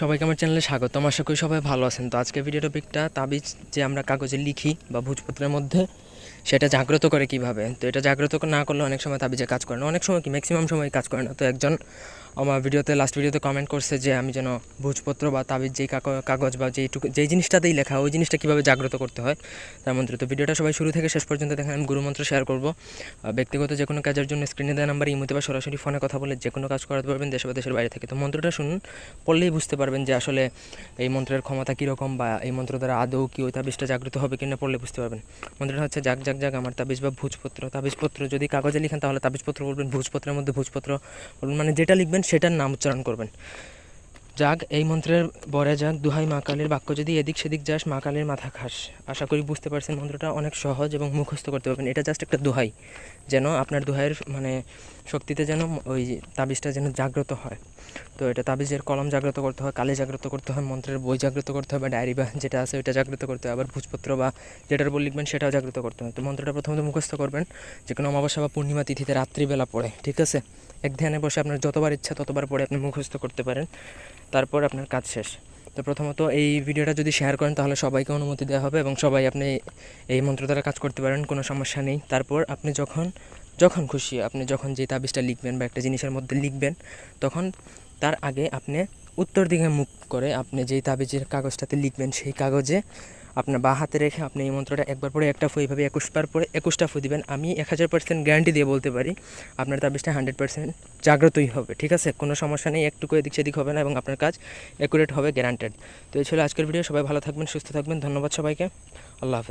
সবাইকে আমার চ্যানেলে স্বাগত আশা করি সবাই ভালো আছেন। তো আজকে ভিডিও টপিকটা তাবিজ যে আমরা কাগজে লিখি বা ভোজপত্রের মধ্যে, সেটা জাগ্রত করে কীভাবে? তো এটা জাগ্রত না করলে অনেক সময় তাবিজে কাজ করে না। অনেক সময় কি ম্যাক্সিমাম সময় কাজ করে না। তো একজন আমার ভিডিওতে লাস্ট ভিডিওতে কমেন্ট করছে যে আমি যেন ভোজপত্র বা তাবিজ যেই কাগ- কাগজ বা যেইটুকু, যেই জিনিসটাতেই লেখা, ওই জিনিসটা কীভাবে জাগ্রত করতে হয়, তার মন্ত্র তো ভিডিওটা সবাই শুরু থেকে শেষ পর্যন্ত দেখেন, আমি গুরুমন্ত্র শেয়ার করব। ব্যক্তিগত যে কোনো কাজের জন্য স্ক্রিনে দেওয়া নাম্বার ইমুতে বা সরাসরি ফোনে কথা বলে যে কোনো কাজ করাতে পারবেন দেশ বা দেশের বাইরে থেকে। তো মন্ত্রটা শুনুন, পড়লেই বুঝতে পারবেন যে আসলে এই মন্ত্রের ক্ষমতা কীরকম বা এই মন্ত্র দ্বারা আদৌ কি ওই তাবিজটা জাগ্রত হবে কিনা পড়লে বুঝতে পারবেন। মন্ত্রটা হচ্ছে জাগ জাগ জাগ আমার তাবিজ বা ভোজপত্র। তাবিজপত্র যদি কাগজে লিখেন তাহলে তাবিজপত্র বলবেন, ভোজপত্রের মধ্যে ভোজপত্র বলবেন মানে যেটা লিখবেন সেটার নাম উচ্চারণ করবেন। যাক, এই মন্ত্রের বরে যাক, দুহাই মা কালীর বাক্য যদি এদিক সেদিক যাস, মা কালীর মাথা খাস। আশা করি বুঝতে পারছেন মন্ত্রটা অনেক সহজ এবং মুখস্থ করতে পারবেন। এটা জাস্ট একটা দোহাই, যেন আপনার দোহাইয়ের মানে শক্তিতে যেন ওই তাবিজটা যেন জাগ্রত হয়। তো এটা তাবিজের কলম জাগ্রত করতে হয়, কালি জাগ্রত করতে হয়, মন্ত্রের বই জাগ্রত করতে হয় বা ডায়েরি বা যেটা আছে ওইটা জাগ্রত করতে হয়, আবার ভোজপত্র বা যেটার উপর লিখবেন সেটাও জাগ্রত করতে হয়। তো মন্ত্রটা প্রথমত মুখস্থ করবেন যে কোনো অমাবস্যা বা পূর্ণিমা তিথিতে রাত্রিবেলা পড়ে, ঠিক আছে? এক ধ্যানে বসে আপনার যতবার ইচ্ছা ততবার পড়ে আপনি মুখস্থ করতে পারেন। তারপর আপনার কাজ শেষ। তো প্রথমত এই ভিডিওটা যদি শেয়ার করেন তাহলে সবাইকে অনুমতি দেওয়া হবে এবং সবাই আপনি এই মন্ত্র দ্বারা কাজ করতে পারেন, কোনো সমস্যা নেই। তারপর আপনি যখন যখন খুশি আপনি যখন যে তাবিজটা লিখবেন বা একটা জিনিসের মধ্যে লিখবেন, তখন তার আগে আপনি উত্তর দিকে মুখ করে আপনি যেই তাবিজের কাগজটাতে লিখবেন সেই কাগজে আপনার বা হাতে রেখে আপনি এই মন্ত্রটা একবার পরে একটা ফু, এইভাবে একুশবার পরে একুশটা ফু দিবেন। আমি এক হাজার পার্সেন্ট গ্যারান্টি দিয়ে বলতে পারি, আপনার তাবিজটা হান্ড্রেড পার্সেন্ট জাগ্রতই হবে, ঠিক আছে? কোনো সমস্যা নেই, একটুকু এদিক সেদিক হবে না এবং আপনার কাজ অ্যাকুরেট হবে গ্যারান্টেড তো এই ছিল আজকের ভিডিও সবাই ভালো থাকবেন, সুস্থ থাকবেন, ধন্যবাদ সবাইকে। আল্লাহ হাফেজ।